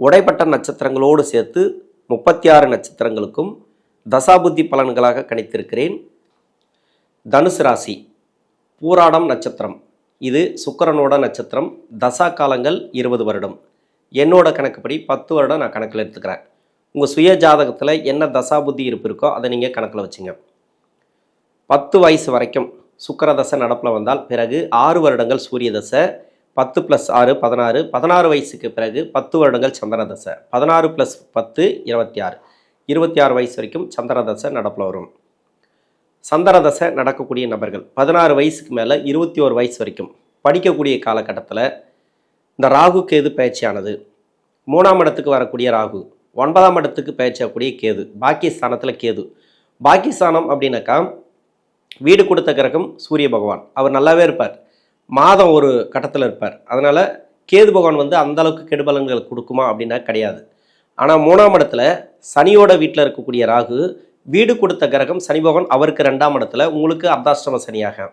உடைப்பட்ட நட்சத்திரங்களோடு சேர்த்து முப்பத்தி ஆறு நட்சத்திரங்களுக்கும் தசாபுத்தி பலன்களாக கணித்திருக்கிறேன். தனுசு ராசி பூராடம் நட்சத்திரம். இது சுக்கரனோட நட்சத்திரம். தசா காலங்கள் இருபது வருடம். என்னோட கணக்குப்படி பத்து வருடம் நான் கணக்கில் எடுத்துக்கிறேன். உங்கள் சுய ஜாதகத்தில் என்ன தசா புத்தி இருப்பு இருக்கோ அதை நீங்கள் கணக்கில் வச்சுங்க. பத்து வயசு வரைக்கும் சுக்கர தசை நடப்பில் வந்தால் பிறகு ஆறு வருடங்கள் சூரிய தசை பத்து ப்ளஸ் ஆறு பதினாறு. பதினாறு வயசுக்கு பிறகு பத்து வருடங்கள் சந்திர தசை பதினாறு ப்ளஸ் பத்து இருபத்தி ஆறு. இருபத்தி ஆறு வயசு வரைக்கும் சந்திர தசை நடப்பில் வரும். சந்திர தசை நடக்கக்கூடிய நபர்கள் பதினாறு வயசுக்கு மேலே இருபத்தி ஒரு வயசு வரைக்கும் படிக்கக்கூடிய காலகட்டத்தில் இந்த ராகு கேது பயிற்சியானது மூணாம் இடத்துக்கு வரக்கூடிய ராகு ஒன்பதாம் இடத்துக்கு பயிற்சியாகக்கூடிய கேது பாக்கியஸ்தானத்தில் கேது. பாக்கிஸ்தானம் அப்படின்னாக்கா வீடு கொடுத்த கிரகம் சூரிய பகவான். அவர் நல்லாவே இருப்பார். மாதம் ஒரு கட்டத்தில் இருப்பார். அதனால் கேது பகவான் வந்து அந்த அளவுக்கு கெடுபலன்கள் கொடுக்குமா அப்படின்னா கிடையாது. ஆனால் மூணாம் இடத்துல சனியோட வீட்டில் இருக்கக்கூடிய ராகு வீடு கொடுத்த கிரகம் சனி பகவான் அவருக்கு ரெண்டாம் இடத்துல உங்களுக்கு அர்த்தாஷ்டம சனியாக.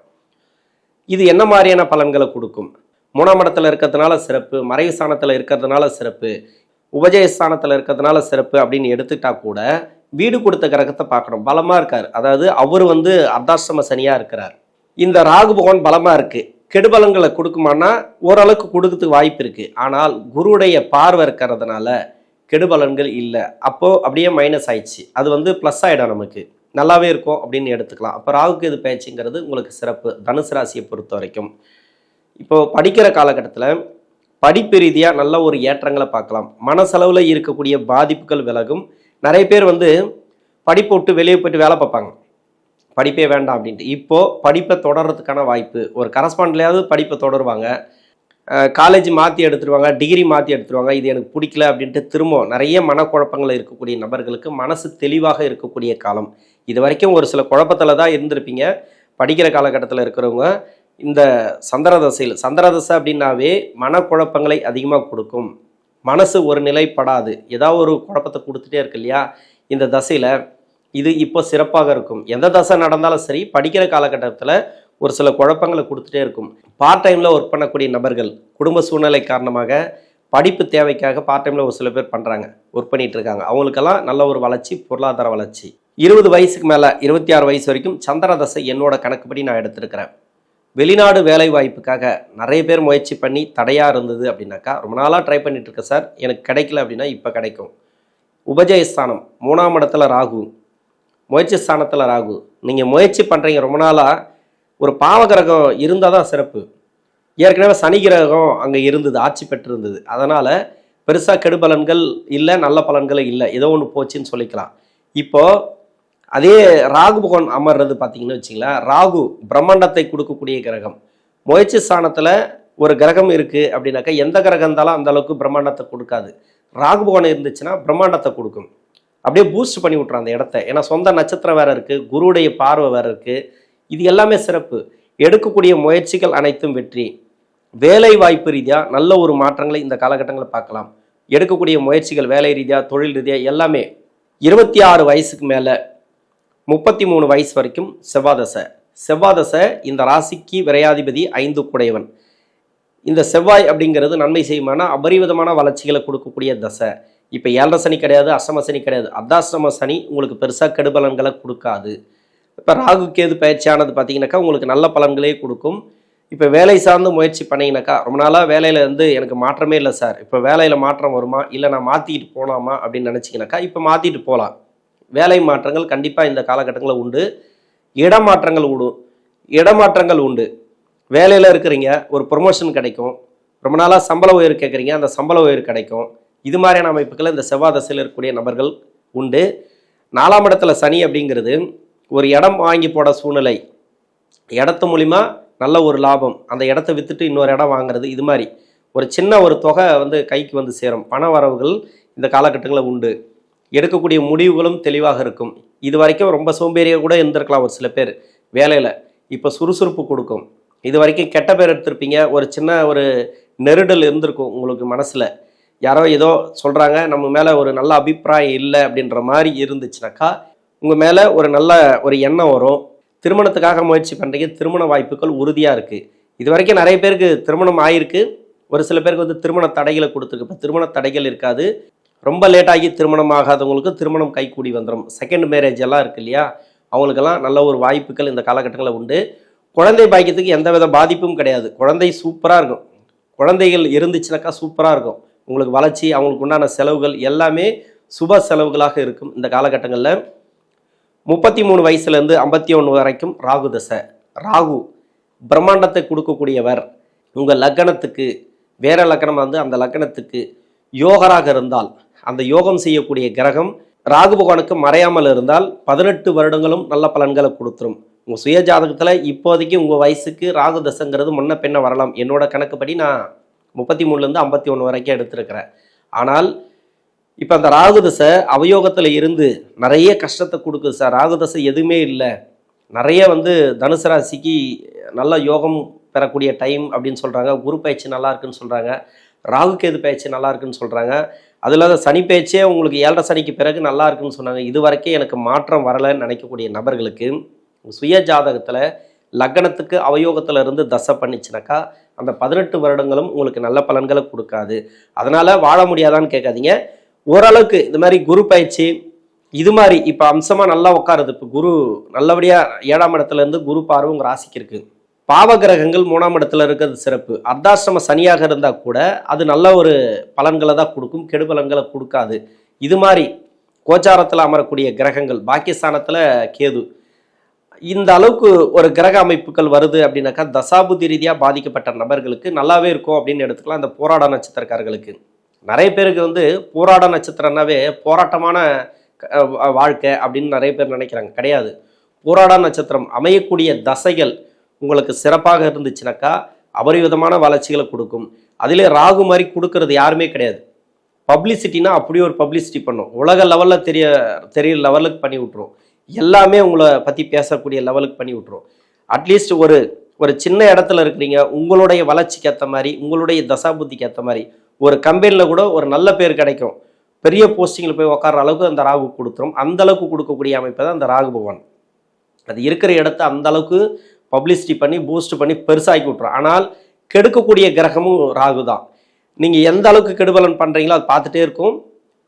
இது என்ன மாதிரியான பலன்களை கொடுக்கும்? மூணாம் இடத்துல இருக்கிறதுனால சிறப்பு மறைவு ஸ்தானத்தில் இருக்கிறதுனால சிறப்பு உபஜய ஸ்தானத்தில் இருக்கிறதுனால சிறப்பு அப்படின்னு எடுத்துக்கிட்டா கூட வீடு கொடுத்த கிரகத்தை பார்க்கணும். பலமாக இருக்கார். அதாவது அவர் வந்து அர்த்தாஷ்டம சனியாக இருக்கிறார். இந்த ராகு பகவான் பலமாக இருக்குது கெடுபலங்களை கொடுக்குமானா ஓரளவுக்கு கொடுக்கறதுக்கு வாய்ப்பு இருக்குது ஆனால் குருவுடைய பார்வை இருக்கிறதுனால கெடுபலன்கள் இல்லை. அப்போது அப்படியே மைனஸ் ஆயிடுச்சு. அது வந்து ப்ளஸ் ஆகிடும் நமக்கு. நல்லாவே இருக்கும் அப்படின்னு எடுத்துக்கலாம். அப்போ ராகுக்கு இது பேச்சுங்கிறது உங்களுக்கு சிறப்பு. தனுசு ராசியை பொறுத்த வரைக்கும். இப்போ படிக்கிற காலகட்டத்தில் படிப்பு ரீதியாக நல்ல ஒரு ஏற்றங்களை பார்க்கலாம். மனசளவில் இருக்கக்கூடிய பாதிப்புகள் விலகும். நிறைய பேர் வந்து படிப்பு விட்டு வெளியே போயிட்டு வேலை பார்ப்பாங்க. படிப்பே வேண்டாம் அப்படின்ட்டு. இப்போது படிப்பை தொடர்றதுக்கான வாய்ப்பு. ஒரு கரஸ்பாண்ட்லையாவது படிப்பை தொடருவாங்க. காலேஜ் மாற்றி எடுத்துருவாங்க டிகிரி மாற்றி எடுத்துருவாங்க. இது எனக்கு பிடிக்கல அப்படின்ட்டு திரும்ப நிறைய மனக்குழப்பங்கள் இருக்கக்கூடிய நபர்களுக்கு மனசு தெளிவாக இருக்கக்கூடிய காலம். இது வரைக்கும் ஒரு சில குழப்பத்தில் தான் இருந்திருப்பீங்க. படிக்கிற காலகட்டத்தில் இருக்கிறவங்க இந்த சந்திரதசையில் சந்திரதசை அப்படின்னாவே மனக்குழப்பங்களை அதிகமாக கொடுக்கும். மனசு ஒரு நிலைப்படாது. ஏதாவது ஒரு குழப்பத்தை கொடுத்துட்டே இருக்கு இல்லையா? இந்த தசையில் இது இப்போ சிறப்பாக இருக்கும். எந்த தசை நடந்தாலும் சரி படிக்கிற காலகட்டத்தில் ஒரு சில குழப்பங்களை கொடுத்துட்டே இருக்கும். பார்ட் டைமில் ஒர்க் பண்ணக்கூடிய நபர்கள் குடும்ப சூழ்நிலை காரணமாக படிப்பு தேவைக்காக பார்ட் டைமில் ஒரு சில பேர் பண்ணுறாங்க ஒர்க் பண்ணிட்டு இருக்காங்க. அவங்களுக்கெல்லாம் நல்ல ஒரு வளர்ச்சி பொருளாதார வளர்ச்சி. இருபது வயசுக்கு மேலே இருபத்தி ஆறு வயசு வரைக்கும் சந்திர தசை என்னோட கணக்குப்படி நான் எடுத்திருக்கிறேன். வெளிநாடு வேலை வாய்ப்புக்காக நிறைய பேர் முயற்சி பண்ணி தடையாக இருந்தது அப்படின்னாக்கா ரொம்ப நாளாக ட்ரை பண்ணிட்டு இருக்கேன் சார் எனக்கு கிடைக்கல அப்படின்னா இப்போ கிடைக்கும். உபஜயஸ்தானம் மூணாம் இடத்துல ராகு. முயற்சி ஸ்தானத்தில் ராகு. நீங்கள் முயற்சி பண்ணுறீங்க ரொம்ப நாளாக ஒரு பாவகிரகம் இருந்தால் தான் சிறப்பு. ஏற்கனவே சனி கிரகம் அங்கே இருந்தது ஆட்சி பெற்றிருந்தது. அதனால் பெருசாக கெடுபலன்கள் இல்லை நல்ல பலன்கள் இல்லை. ஏதோ ஒன்று போச்சுன்னு சொல்லிக்கலாம். இப்போது அதே ராகு பகவான் அமர்றது பார்த்தீங்கன்னு வச்சிங்களேன் ராகு பிரம்மாண்டத்தை கொடுக்கக்கூடிய கிரகம். முயற்சி ஸ்தானத்தில் ஒரு கிரகம் இருக்குது அப்படின்னாக்கா எந்த கிரகம் இருந்தாலும் அந்த அளவுக்கு பிரம்மாண்டத்தை கொடுக்காது. ராகு பகவான் இருந்துச்சுன்னா பிரம்மாண்டத்தை கொடுக்கும். அப்படியே பூஸ்ட் பண்ணி விட்ரும் அந்த இடத்த. ஏன்னா சொந்த நட்சத்திரம் வேற இருக்குது குருவுடைய பார்வை வேறு இருக்குது இது எல்லாமே சிறப்பு. எடுக்கக்கூடிய முயற்சிகள் அனைத்தும் வெற்றி. வேலை வாய்ப்பு ரீதியாக நல்ல ஒரு மாற்றங்களை இந்த காலகட்டங்களில் பார்க்கலாம். எடுக்கக்கூடிய முயற்சிகள் வேலை ரீதியாக தொழில் ரீதியாக எல்லாமே இருபத்தி ஆறு வயசுக்கு மேலே முப்பத்தி மூணு வயசு வரைக்கும் செவ்வாதசை. செவ்வாதசை இந்த ராசிக்கு விரையாதிபதி ஐந்து குடையவன். இந்த செவ்வாய் அப்படிங்கிறது நன்மை செய்யுமான அபரிவிதமான வளர்ச்சிகளை கொடுக்கக்கூடிய தசை. இப்போ ஏழரை சனி கிடையாது அஷ்டம சனி கிடையாது. அர்த்தாஷ்டம சனி உங்களுக்கு பெருசாக கெடுபலன்களை கொடுக்காது. இப்போ ராகு கேது பயிற்சியானது பார்த்தீங்கன்னாக்கா உங்களுக்கு நல்ல பலன்களே கொடுக்கும். இப்போ வேலை சார்ந்து முயற்சி பண்ணீங்கன்னாக்கா ரொம்ப நாளாக வேலையில் வந்து எனக்கு மாற்றமே இல்லை சார். இப்போ வேலையில் மாற்றம் வருமா? இல்லை நான் மாற்றிக்கிட்டு போகலாமா அப்படின்னு நினச்சிங்கனாக்கா இப்போ மாற்றிட்டு போகலாம் வேலை மாற்றங்கள் கண்டிப்பாக இந்த காலகட்டங்களில் உண்டு. இடமாற்றங்கள் உண்டு. இடமாற்றங்கள் உண்டு. வேலையில் இருக்கிறீங்க ஒரு ப்ரொமோஷன் கிடைக்கும். ரொம்ப நாளாக சம்பள உயர் கேட்குறீங்க அந்த சம்பள உயர் கிடைக்கும். இது மாதிரியான அமைப்புகளை இந்த செவ்வாய் தசையில் இருக்கக்கூடிய நபர்கள் உண்டு. நாலாம் இடத்துல சனி அப்படிங்கிறது ஒரு இடம் வாங்கி போட சூழ்நிலை. இடத்து மூலிமா நல்ல ஒரு லாபம். அந்த இடத்த விற்றுட்டு இன்னொரு இடம் வாங்குறது இது மாதிரி. ஒரு சின்ன ஒரு தொகை வந்து கைக்கு வந்து சேரும். பண வரவுகள் இந்த காலகட்டங்களில் உண்டு. எடுக்கக்கூடிய முடிவுகளும் தெளிவாக இருக்கும். இது வரைக்கும் ரொம்ப சோம்பேறியாக கூட இருந்திருக்கலாம் ஒரு சில பேர் வேலையில். இப்போ சுறுசுறுப்பு கொடுக்கும். இது வரைக்கும் கெட்ட பேர் எடுத்திருப்பீங்க. ஒரு சின்ன ஒரு நெருடல் இருந்திருக்கும் உங்களுக்கு மனசில். யாரோ ஏதோ சொல்கிறாங்க நம்ம மேலே ஒரு நல்ல அபிப்பிராயம் இல்லை அப்படின்ற மாதிரி இருந்துச்சுனாக்கா உங்கள் மேலே ஒரு நல்ல ஒரு எண்ணம் வரும். திருமணத்துக்காக முயற்சி பண்ணுறீங்க திருமண வாய்ப்புகள் உறுதியாக இருக்குது இது வரைக்கும் நிறைய பேருக்கு திருமணம் ஆயிருக்கு. ஒரு சில பேருக்கு வந்து திருமண தடைகளை கொடுத்துருக்கு. இப்போ திருமண தடைகள் இருக்காது. ரொம்ப லேட்டாகி திருமணம் ஆகாதவங்களுக்கு திருமணம் கைகூடி வந்துடும் செகண்ட் மேரேஜ் எல்லாம் இருக்கு இல்லையா? அவங்களுக்கெல்லாம் நல்ல ஒரு வாய்ப்புகள் இந்த காலகட்டங்களில் உண்டு. குழந்தை பாக்கியத்துக்கு எந்த வித பாதிப்பும் கிடையாது. குழந்தை சூப்பராக இருக்கும். குழந்தைகள் இருந்துச்சுனாக்கா சூப்பராக இருக்கும். உங்களுக்கு வளர்ச்சி அவங்களுக்கு உண்டான செலவுகள் எல்லாமே சுப செலவுகளாக இருக்கும் இந்த காலகட்டங்களில். முப்பத்தி மூணு வயசுலேருந்து ஐம்பத்தி ஒன்று வரைக்கும் ராகு தசை. ராகு பிரம்மாண்டத்தை கொடுக்கக்கூடியவர். உங்கள் லக்கணத்துக்கு வேற லக்கணம் வந்து அந்த லக்கணத்துக்கு யோகராக இருந்தால் அந்த யோகம் செய்யக்கூடிய கிரகம் ராகு பகவானுக்கு மறையாமல் இருந்தால் பதினெட்டு வருடங்களும் நல்ல பலன்களை கொடுத்துரும். உங்கள் சுய ஜாதகத்தில் இப்போதைக்கு உங்கள் வயசுக்கு ராகு தசைங்கிறது முன்ன பின்ன வரலாம். என்னோட கணக்குப்படி நான் முப்பத்தி மூணுலேருந்து ஐம்பத்தி ஒன்று வரைக்கும் எடுத்திருக்கிறேன். ஆனால் இப்போ அந்த ராகுதசை அவயோகத்தில் இருந்து நிறைய கஷ்டத்தை கொடுக்குது சார். ராகுதசை எதுவுமே இல்லை. நிறைய வந்து தனுசு ராசிக்கு நல்ல யோகம் பெறக்கூடிய டைம் அப்படின்னு சொல்கிறாங்க குரு பயிற்சி நல்லா இருக்குன்னு சொல்கிறாங்க ராகு கேது பயிற்சி நல்லா இருக்குன்னு சொல்கிறாங்க அது இல்லாத சனி பயிற்சியே உங்களுக்கு ஏழரை சனிக்கு பிறகு நல்லா இருக்குன்னு சொன்னாங்க. இது வரைக்கும் எனக்கு மாற்றம் வரலைன்னு நினைக்கக்கூடிய நபர்களுக்கு சுய ஜாதகத்தில் லக்னத்துக்கு அவயோகத்தில் இருந்து தசை பண்ணிச்சுனாக்கா அந்த பதினெட்டு வருடங்களும் உங்களுக்கு நல்ல பலன்களை கொடுக்காது. அதனால் வாழ முடியாதான்னு கேட்காதீங்க. ஓரளவுக்கு இந்த மாதிரி குரு பயிற்சி இது மாதிரி இப்போ அம்சமாக நல்லா உட்காருது. இப்போ குரு நல்லபடியாக ஏழாம் இடத்துல இருந்து குரு பார்வை உங்கள் ராசிக்கு இருக்குது பாவ கிரகங்கள் மூணாம் இடத்துல இருக்கிறது சிறப்பு. அர்த்தாசிரம சனியாக இருந்தால் கூட அது நல்ல ஒரு பலன்களை தான் கொடுக்கும். கெடு பலன்களை கொடுக்காது. இது மாதிரி கோச்சாரத்தில் அமரக்கூடிய கிரகங்கள் பாக்கியஸ்தானத்தில் கேது. இந்த அளவுக்கு ஒரு கிரக அமைப்புகள் வருது அப்படின்னாக்கா தசாபுதி ரீதியாக பாதிக்கப்பட்ட நபர்களுக்கு நல்லாவே இருக்கும் அப்படின்னு எடுத்துக்கலாம். இந்த போராட நட்சத்திரக்காரர்களுக்கு. நிறைய பேருக்கு வந்து போராட நட்சத்திரம்னாவே போராட்டமான வாழ்க்கை அப்படின்னு நிறைய பேர் நினைக்கிறாங்க. கிடையாது. போராட நட்சத்திரம் அமையக்கூடிய தசைகள் உங்களுக்கு சிறப்பாக இருந்துச்சுனாக்கா அபரிவிதமான வளர்ச்சிகளை கொடுக்கும். அதிலே ராகு மாதிரி கொடுக்கறது யாருமே கிடையாது. பப்ளிசிட்டினா அப்படியே ஒரு பப்ளிசிட்டி பண்ணும். உலக லெவலில் தெரிய தெரிய லெவலுக்கு பண்ணி விட்ருவோம் எல்லாமே உங்களை பற்றி பேசக்கூடிய லெவலுக்கு பண்ணி விட்ரும் அட்லீஸ்ட் ஒரு ஒரு சின்ன இடத்துல இருக்கிறீங்க உங்களுடைய வளர்ச்சிக்கு ஏற்ற மாதிரி உங்களுடைய தசாபுத்திக்கு ஏற்ற மாதிரி ஒரு கம்பெனியில் கூட ஒரு நல்ல பேர் கிடைக்கும். பெரிய போஸ்டிங்கில் போய் உட்கார அளவுக்கு அந்த ராகு கொடுத்துரும். அந்த அளவுக்கு கொடுக்கக்கூடிய அமைப்பு தான் அந்த ராகு பகவான். அது இருக்கிற இடத்த அந்த அளவுக்கு பப்ளிசிட்டி பண்ணி பூஸ்ட் பண்ணி பெருசாக்கி விட்ரும் ஆனால் கெடுக்கக்கூடிய கிரகமும் ராகு தான். நீங்கள் எந்த அளவுக்கு கெடுபலன் பண்ணுறீங்களோ அது பார்த்துட்டே இருக்கும்.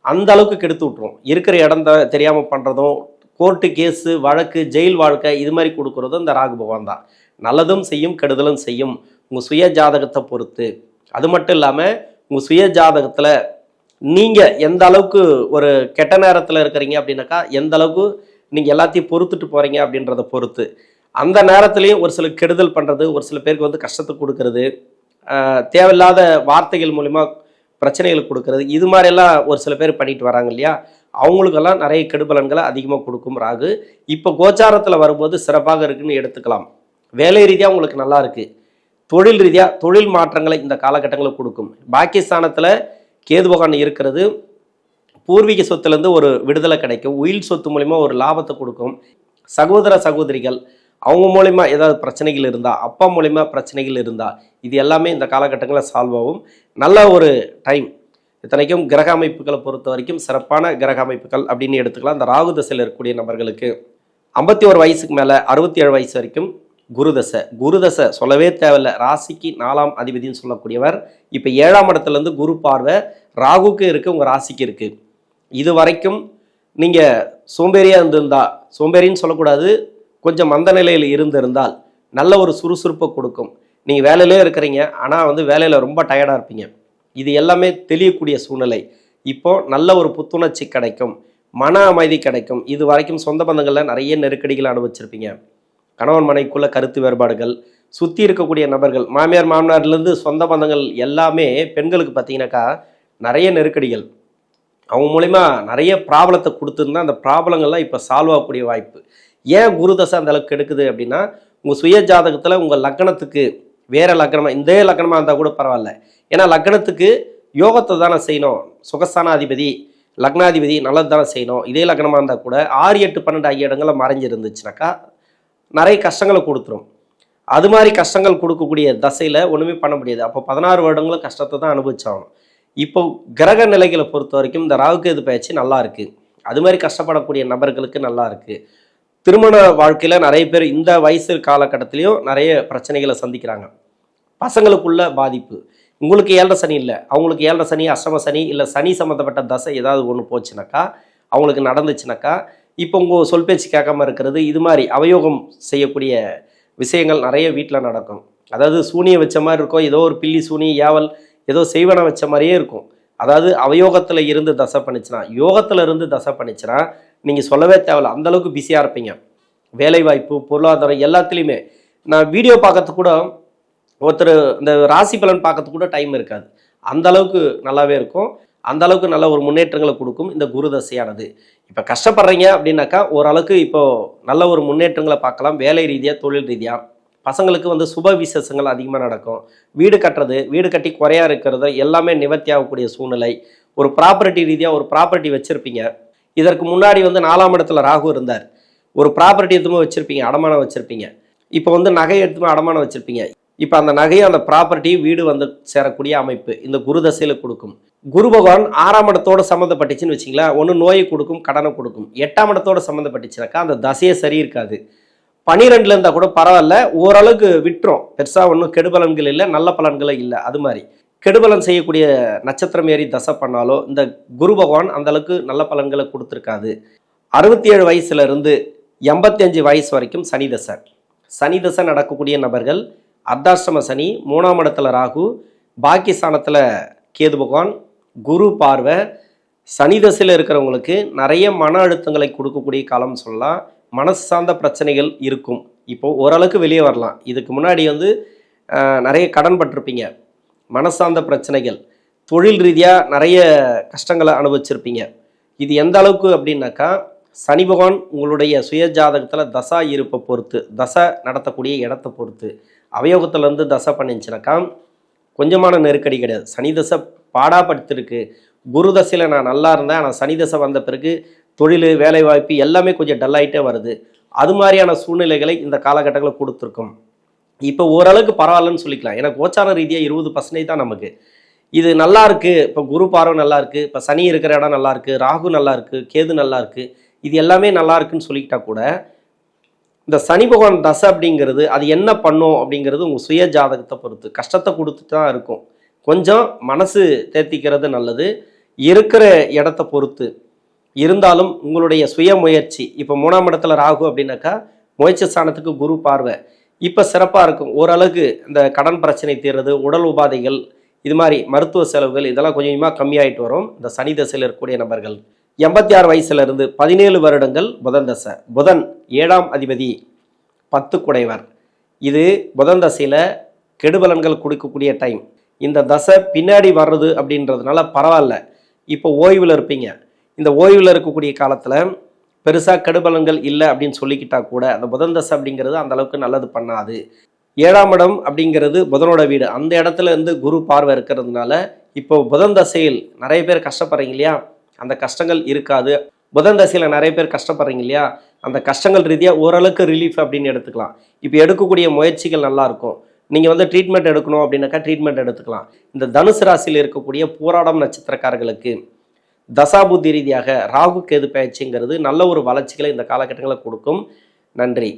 அந்த அளவுக்கு கெடுத்து விட்ரும் இருக்கிற இடம் தெரியாமல் பண்ணுறதும் கோர்ட்டு கேஸு வழக்கு ஜெயில் வாழ்க்கை இது மாதிரி கொடுக்குறதும் இந்த ராகு பகவான் தான். நல்லதும் செய்யும் கெடுதலும் செய்யும். உங்கள் சுய ஜாதகத்தை பொறுத்து. அது மட்டும் இல்லாமல் உங்கள் சுய ஜாதகத்தில் நீங்கள் எந்த அளவுக்கு ஒரு கெட்ட நேரத்தில் இருக்கிறீங்க அப்படின்னாக்கா எந்த அளவுக்கு நீங்கள் எல்லாத்தையும் பொறுத்துட்டு போகிறீங்க அப்படின்றத பொறுத்து. அந்த நேரத்துலையும் ஒரு சில கெடுதல் பண்ணுறது ஒரு சில பேருக்கு வந்து கஷ்டத்தை கொடுக்கறது தேவையில்லாத வார்த்தைகள் மூலிமா பிரச்சனைகள் கொடுக்கறது. இது மாதிரியெல்லாம் ஒரு சில பேர் பண்ணிட்டு வராங்க இல்லையா? அவங்களுக்கெல்லாம் நிறைய கெடுபலன்களை அதிகமாக கொடுக்கும் ராகு. இப்போ கோச்சாரத்தில் வரும்போது சிறப்பாக இருக்குன்னு எடுத்துக்கலாம். வேலை ரீதியாக உங்களுக்கு நல்லா இருக்குது தொழில் ரீதியாக தொழில் மாற்றங்களை இந்த காலகட்டங்களில் கொடுக்கும். பாகிஸ்தானத்தில் கேது பகவான் இருக்கிறது. பூர்வீக சொத்துலேருந்து ஒரு விடுதலை கிடைக்கும். உயில் சொத்து மூலிமா ஒரு லாபத்தை கொடுக்கும். சகோதர சகோதரிகள் அவங்க மூலிமா ஏதாவது பிரச்சனைகள் இருந்தால் அப்பா மூலிமா பிரச்சனைகள் இருந்தால் இது எல்லாமே இந்த காலகட்டங்களில் சால்வ் ஆகும். நல்ல ஒரு டைம் இத்தனைக்கும் கிரக அமைப்புகளை பொறுத்த வரைக்கும் சிறப்பான கிரக அமைப்புகள் அப்படின்னு எடுத்துக்கலாம். இந்த ராகு தசையில் இருக்கக்கூடிய நபர்களுக்கு ஐம்பத்தி ஒரு வயசுக்கு மேலே அறுபத்தி ஏழு வயசு வரைக்கும் குருதசை குருதசை சொல்லவே தேவையில்ல. ராசிக்கு நாலாம் அதிபதினு சொல்லக்கூடியவர். இப்போ ஏழாம் இடத்துலேருந்து குரு பார்வை ராகுக்கு இருக்குது உங்கள் ராசிக்கு இருக்குது இது வரைக்கும் நீங்கள் சோம்பேறியாக இருந்திருந்தா சோம்பேறின்னு சொல்லக்கூடாது கொஞ்சம் மந்த நிலையில் இருந்திருந்தால் நல்ல ஒரு சுறுசுறுப்பை கொடுக்கும். நீங்கள் வேலையிலே இருக்கிறீங்க ஆனால் வந்து வேலையில் ரொம்ப டயர்டாக இருப்பீங்க. இது எல்லாமே தெளியக்கூடிய சூழ்நிலை. இப்போ நல்ல ஒரு புத்துணர்ச்சி கிடைக்கும் மன அமைதி கிடைக்கும். இது வரைக்கும் சொந்த பந்தங்களில் நிறைய நெருக்கடிகளை அனுபவிச்சிருப்பீங்க. கணவன் மனைக்குள்ள கருத்து வேறுபாடுகள் சுற்றி இருக்கக்கூடிய நபர்கள் மாமியார் மாமனார்லேருந்து சொந்த பந்தங்கள் எல்லாமே பெண்களுக்கு பார்த்தீங்கன்னாக்கா நிறைய நெருக்கடிகள். அவங்க மூலிமா நிறைய ப்ராப்ளத்தை கொடுத்துருந்தா அந்த ப்ராப்ளங்கள்லாம் இப்போ சால்வ் ஆகக்கூடிய வாய்ப்பு. ஏன் குருதசை அந்த அளவுக்கு எடுக்குது அப்படின்னா உங்கள் சுய ஜாதகத்தில் உங்கள் லக்கணத்துக்கு வேற லக்னமாக இந்த லக்கணமாக இருந்தால் கூட பரவாயில்ல. ஏன்னா லக்னத்துக்கு யோகத்தை தானே செய்யணும். சுகஸ்தானாதிபதி லக்னாதிபதி நல்லது தானே செய்யணும். இதே லக்னமாக இருந்தால் கூட ஆறு எட்டு பன்னெண்டு ஐய இடங்களில் மறைஞ்சு இருந்துச்சுனாக்கா நிறைய கஷ்டங்களை கொடுத்துரும். அது மாதிரி கஷ்டங்கள் கொடுக்கக்கூடிய தசையில் ஒன்றுமே பண்ண முடியாது. அப்போ பதினாறு வருடங்களும் கஷ்டத்தை தான் அனுபவிச்சாகணும். இப்போ கிரக நிலைகளை பொறுத்த வரைக்கும் இந்த ராவுக்கு இது பயிற்சி நல்லா இருக்கு. அது மாதிரி கஷ்டப்படக்கூடிய நபர்களுக்கு நல்லா இருக்கு. திருமண வாழ்க்கையில் நிறைய பேர் இந்த வயசு காலகட்டத்திலையும் நிறைய பிரச்சனைகளை சந்திக்கிறாங்க. பசங்களுக்குள்ள பாதிப்பு. உங்களுக்கு ஏழரை சனி இல்லை. அவங்களுக்கு ஏழரை சனி அஷ்டம சனி இல்லை சனி சம்மந்தப்பட்ட தசை ஏதாவது ஒன்று போச்சுனாக்கா அவங்களுக்கு நடந்துச்சுனாக்கா இப்போ உங்கள் சொல் பேச்சு கேட்காம இருக்கிறது இது மாதிரி அவயோகம் செய்யக்கூடிய விஷயங்கள் நிறைய வீட்டில் நடக்கும். அதாவது சூனியை வச்ச மாதிரி இருக்கும். ஏதோ ஒரு பில்லி சூனி ஏவல் ஏதோ செய்வனை வச்ச மாதிரியே இருக்கும். அதாவது அவயோகத்தில் இருந்து தசை பண்ணிச்சுனா யோகத்தில் இருந்து தசை பண்ணிச்சுனா நீங்கள் சொல்லவே தேவையில்ல. அந்தளவுக்கு பிஸியாக இருப்பீங்க. வேலைவாய்ப்பு பொருளாதாரம் எல்லாத்துலேயுமே. நான் வீடியோ பார்க்கறதுக்கு கூட ஒருத்தர் இந்த ராசி பலன் பார்க்கறதுக்கு கூட டைம் இருக்காது. அந்த அளவுக்கு நல்லாவே இருக்கும். அந்த அளவுக்கு நல்ல ஒரு முன்னேற்றங்களை கொடுக்கும் இந்த குரு தசையானது. இப்போ கஷ்டப்படுறீங்க அப்படின்னாக்கா ஓரளவுக்கு இப்போ நல்ல ஒரு முன்னேற்றங்களை பார்க்கலாம். வேலை ரீதியாக தொழில் ரீதியாக பசங்களுக்கு வந்து சுப விசேஷங்கள் அதிகமாக நடக்கும். வீடு கட்டுறது வீடு கட்டி குறையா இருக்கிறது எல்லாமே நிவர்த்தி ஆகக்கூடிய சூழ்நிலை. ஒரு ப்ராப்பர்ட்டி ரீதியாக ஒரு ப்ராப்பர்ட்டி வச்சுருப்பீங்க. இதற்கு முன்னாடி வந்து நாலாம் இடத்துல ராகு இருந்தார். ஒரு ப்ராப்பர்ட்டி எடுத்துமே வச்சுருப்பீங்க அடமானம் வச்சுருப்பீங்க. இப்போ வந்து நகை எடுத்துமே அடமானம் வச்சுருப்பீங்க. இப்போ அந்த நகையை அந்த ப்ராப்பர்ட்டி வீடு வந்து சேரக்கூடிய அமைப்பு இந்த குரு தசையில் கொடுக்கும். குரு பகவான் ஆறாம் இடத்தோடு சம்மந்தப்பட்டுச்சுன்னு வச்சிங்களேன் ஒன்று நோயை கொடுக்கும் கடனை கொடுக்கும். எட்டாம் இடத்தோடு சம்மந்தப்பட்டுச்சுனாக்கா அந்த தசையே சரி இருக்காது. பனிரெண்டுல இருந்தால் கூட பரவாயில்ல. ஓரளவுக்கு விட்டுரும். பெருசாக ஒன்றும் கெடுபலன்கள் இல்லை நல்ல பலன்களும் இல்லை. அது மாதிரி. கெடுபலன் செய்யக்கூடிய நட்சத்திரம் ஏறி தசை பண்ணாலோ இந்த குரு பகவான் அந்தளவுக்கு நல்ல பலன்களை கொடுத்துருக்காது. அறுபத்தி ஏழு வயசுலேருந்து எண்பத்தி அஞ்சு வயசு வரைக்கும் சனி தசை. சனி தசை நடக்கக்கூடிய நபர்கள் அர்த்தாஷ்டம சனி மூணாம் இடத்துல ராகு பாக்கிஸ்தானத்தில் கேது பகவான் குரு பார்வை சனி தசையில் இருக்கிறவங்களுக்கு நிறைய மன அழுத்தங்களை கொடுக்கக்கூடிய காலம் சொல்லலாம். மனசு சார்ந்த பிரச்சனைகள் இருக்கும். இப்போ ஓரளவுக்கு வெளியே வரலாம். இதுக்கு முன்னாடி வந்து நிறைய கடன் பட்டிருப்பீங்க. மனசார்ந்த பிரச்சனைகள். தொழில் ரீதியாக நிறைய கஷ்டங்களை அனுபவிச்சிருப்பீங்க. இது எந்த அளவுக்கு அப்படின்னாக்கா சனி பகவான் உங்களுடைய சுய ஜாதகத்தில் தசா இருப்பை பொறுத்து தசை நடத்தக்கூடிய இடத்தை பொறுத்து. அவயோகத்திலேருந்து தசை பண்ணிச்சுனாக்கா கொஞ்சமான நெருக்கடி கிடையாது. சனி தசை பாடாப்படுத்திருக்கு குரு தசையில் நான் நல்லா இருந்தேன். ஆனால் சனி தசை வந்த பிறகு தொழில் வேலைவாய்ப்பு எல்லாமே கொஞ்சம் டல்லாயிட்டே வருது. அது மாதிரியான சூழ்நிலைகளை இந்த காலகட்டங்களில் கொடுத்துருக்கும். இப்போ ஓரளவுக்கு பரவாயில்லன்னு சொல்லிக்கலாம். ஏன்னா கோச்சார ரீதியாக இருபது பர்சன்டேஜ் தான் நமக்கு. இது நல்லா இருக்குது இப்போ குரு பார்வை நல்லா இருக்குது இப்போ சனி இருக்கிற இடம் நல்லா இருக்குது ராகு நல்லா இருக்குது கேது நல்லா இருக்குது இது எல்லாமே நல்லா இருக்குன்னு சொல்லிக்கிட்டா கூட இந்த சனி பகவான் தசை அப்படிங்கிறது அது என்ன பண்ணும் அப்படிங்கிறது உங்கள் சுய ஜாதகத்தை பொறுத்து கஷ்டத்தை கொடுத்துட்டு தான் இருக்கும். கொஞ்சம் மனசு தேத்திக்கிறது நல்லது. இருக்கிற இடத்த பொறுத்து. இருந்தாலும் உங்களுடைய சுய முயற்சி இப்போ மூணாம் இடத்துல ராகு அப்படின்னாக்கா முயற்சி ஸ்தானத்துக்கு குரு பார்வை. இப்போ சிறப்பாக இருக்கும். ஓரளவுக்கு இந்த கடன் பிரச்சனை தீர்றது உடல் உபாதைகள் இது மாதிரி மருத்துவ செலவுகள் இதெல்லாம் கொஞ்சம் கொஞ்சமாக கம்மியாயிட்டு வரும். இந்த சனி தசையில் இருக்கக்கூடிய நபர்கள் எண்பத்தி ஆறு வயசுலேருந்து பதினேழு வருடங்கள் புதன் தசை. புதன் ஏழாம் அதிபதி பத்து குடைவர் இது புதன் தசையில் கெடுபலன்கள் கொடுக்கக்கூடிய டைம் இந்த தசை பின்னாடி வர்றது அப்படின்றதுனால பரவாயில்ல. இப்போ ஓய்வில் இருப்பீங்க. இந்த ஓய்வில் இருக்கக்கூடிய காலத்தில் பெருசாக கெடுபலன்கள் இல்லை அப்படின்னு சொல்லிக்கிட்டா கூட அந்த புதன் தசை அப்படிங்கிறது அந்தளவுக்கு நல்லது பண்ணாது. ஏழாம் இடம் அப்படிங்கிறது புதனோட வீடு. அந்த இடத்துல இருந்து குரு பார்வை இருக்கிறதுனால இப்போ புதன் தசையில் நிறைய பேர் கஷ்டப்படுறீங்க இல்லையா? அந்த கஷ்டங்கள் இருக்காது. புதன் தசையில் நிறைய பேர் கஷ்டப்படுறீங்க இல்லையா? அந்த கஷ்டங்கள் ரீதியாக ஓரளவுக்கு ரிலீஃப் அப்படின்னு எடுத்துக்கலாம். இப்போ எடுக்கக்கூடிய முயற்சிகள் நல்லாயிருக்கும் நீங்கள் வந்து ட்ரீட்மெண்ட் எடுக்கணும் அப்படின்னாக்கா ட்ரீட்மெண்ட் எடுத்துக்கலாம். இந்த தனுசு ராசியில் இருக்கக்கூடிய போராடம் நட்சத்திரக்காரர்களுக்கு தசாபுத்தி ரீதியாக ராகு கேது பயிற்சிங்கிறது நல்ல ஒரு வளர்ச்சிகளை இந்த காலகட்டங்களில் கொடுக்கும். நன்றி.